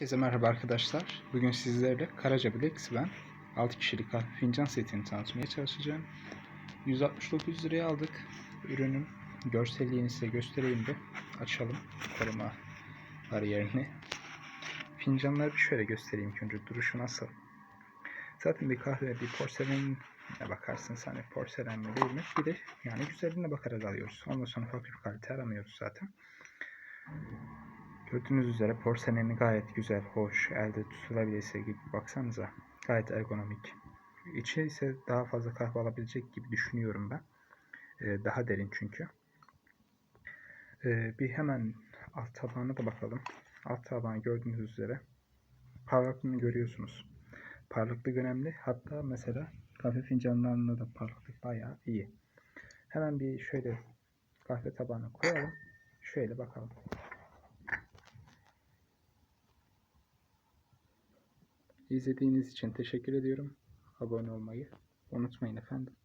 Herkese merhaba arkadaşlar. Bugün sizlerle Karaca Black Swan 6 kişilik fincan setini tanıtmaya çalışacağım. 169 liraya aldık. Ürünün görselliğini size göstereyim de açalım koruma bariyerini. Fincanları bir şöyle göstereyim ki önce duruşu nasıl. Zaten bir kahve bir porselenine bakarsınız hani porselen mi değil mi? Bir de yani güzelliğine bakarak alıyoruz. Ondan sonra farklı bir kalite aramıyoruz zaten. Gördüğünüz üzere porseleni gayet güzel, hoş, elde tutulabilirse gibi baksanıza. Gayet ergonomik. İçi ise daha fazla kahve alabilecek gibi düşünüyorum ben. Ee, daha derin çünkü. Ee, bir hemen alt tabağına da bakalım. Alt tabağını gördüğünüz üzere parlaklığını görüyorsunuz. Parlaklık önemli. Hatta mesela kahve fincanlarında da parlaklık bayağı iyi. Hemen bir şöyle kahve tabağına koyalım. Şöyle bakalım. İzlediğiniz için teşekkür ediyorum. Abone olmayı unutmayın efendim.